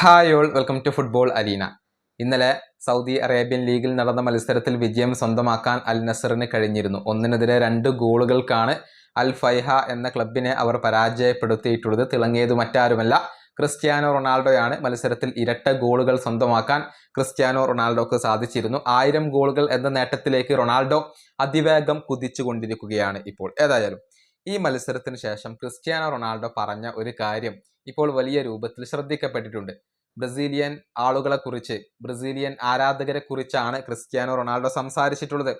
Hi all welcome to football arena ഇന്നലെ Saudi Arabian ലീഗിൽ നടന്ന മത്സരത്തിൽ വിജയം സ്വന്തമാക്കാൻ അൽ നസറിന് കഴിഞ്ഞിരുന്നു. ഒന്നിനെതിരെ രണ്ട് ഗോളുകൾക്കാണ് അൽ ഫൈഹ എന്ന ക്ലബിനെ അവർ പരാജയപ്പെടുത്തിയിട്ടുള്ളത്. തിളങ്ങിയത് മറ്റാരുമല്ല ക്രിസ്ത്യാനോ റൊണാൾഡോയാണ്. മത്സരത്തിൽ ഇരട്ട ഗോളുകൾ സ്വന്തമാക്കാൻ ക്രിസ്ത്യാനോ റൊണാൾഡോക്ക് സാധിച്ചിരുന്നു. ആയിരം ഗോളുകൾ എന്ന നേട്ടത്തിലേക്ക് റൊണാൾഡോ അതിവേഗം കുതിച്ചുകൊണ്ടിരിക്കുകയാണ് ഇപ്പോൾ. ഏതായാലും ഈ മത്സരത്തിന് ശേഷം ക്രിസ്ത്യാനോ റൊണാൾഡോ പറഞ്ഞ ഒരു കാര്യം ഇപ്പോൾ വലിയ രൂപത്തിൽ ശ്രദ്ധിക്കപ്പെട്ടിട്ടുണ്ട്. ബ്രസീലിയൻ ആളുകളെ കുറിച്ച് ബ്രസീലിയൻ ആരാധകരെ കുറിച്ചാണ് ക്രിസ്ത്യാനോ റൊണാൾഡോ സംസാരിച്ചിട്ടുള്ളത്.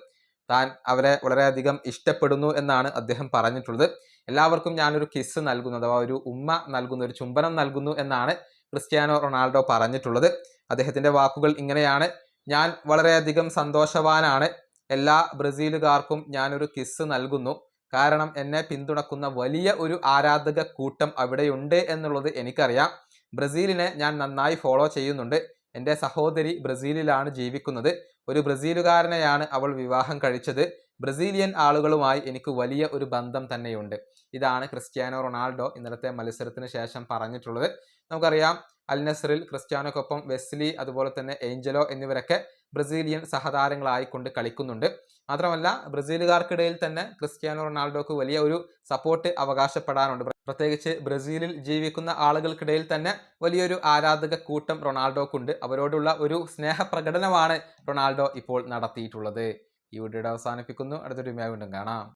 താൻ അവരെ വളരെയധികം ഇഷ്ടപ്പെടുന്നു എന്നാണ് അദ്ദേഹം പറഞ്ഞിട്ടുള്ളത്. എല്ലാവർക്കും ഞാനൊരു കിസ് നൽകുന്നു അഥവാ ഒരു ഉമ്മ നൽകുന്നു ഒരു ചുംബനം നൽകുന്നു എന്നാണ് ക്രിസ്ത്യാനോ റൊണാൾഡോ പറഞ്ഞിട്ടുള്ളത്. അദ്ദേഹത്തിന്റെ വാക്കുകൾ ഇങ്ങനെയാണ്. ഞാൻ വളരെയധികം സന്തോഷവാനാണ്. എല്ലാ ബ്രസീലുകാർക്കും ഞാനൊരു കിസ് നൽകുന്നു. കാരണം എന്നെ പിന്തുണക്കുന്ന വലിയ ഒരു ആരാധക കൂട്ടം അവിടെയുണ്ട് എന്നുള്ളത് എനിക്കറിയാം. ബ്രസീലിനെ ഞാൻ നന്നായി ഫോളോ ചെയ്യുന്നുണ്ട്. എന്റെ സഹോദരി ബ്രസീലിലാണ് ജീവിക്കുന്നത്. ഒരു ബ്രസീലുകാരനെയാണ് അവൾ വിവാഹം കഴിച്ചത്. ബ്രസീലിയൻ ആളുകളുമായി എനിക്ക് വലിയ ഒരു ബന്ധം തന്നെയുണ്ട്. ഇതാണ് ക്രിസ്ത്യാനോ റൊണാൾഡോ ഇന്നലത്തെ മത്സരത്തിന് ശേഷം പറഞ്ഞിട്ടുള്ളത്. നമുക്കറിയാം അൽ നസറിൽ ക്രിസ്ത്യാനോക്കൊപ്പം വെസ്ലി അതുപോലെ തന്നെ ഏഞ്ചലോ എന്നിവരൊക്കെ ബ്രസീലിയൻ സഹതാരങ്ങളായിക്കൊണ്ട് കളിക്കുന്നുണ്ട്. മാത്രമല്ല ബ്രസീലുകാർക്കിടയിൽ തന്നെ ക്രിസ്ത്യാനോ റൊണാൾഡോക്ക് വലിയ ഒരു സപ്പോർട്ട് അവകാശപ്പെടാനുണ്ട് പ്രത്യേകിച്ച് ബ്രസീലിൽ ജീവിക്കുന്ന ആളുകൾക്കിടയിൽ തന്നെ വലിയൊരു ആരാധക കൂട്ടം റൊണാൾഡോക്കുണ്ട്. അവരോടുള്ള ഒരു സ്നേഹപ്രകടനമാണ് റൊണാൾഡോ ഇപ്പോൾ നടത്തിയിട്ടുള്ളത്. ഈ വീഡിയോയുടെ അവസാനിപ്പിക്കുന്നു. അടുത്തൊരു വീണ്ടും കാണാം.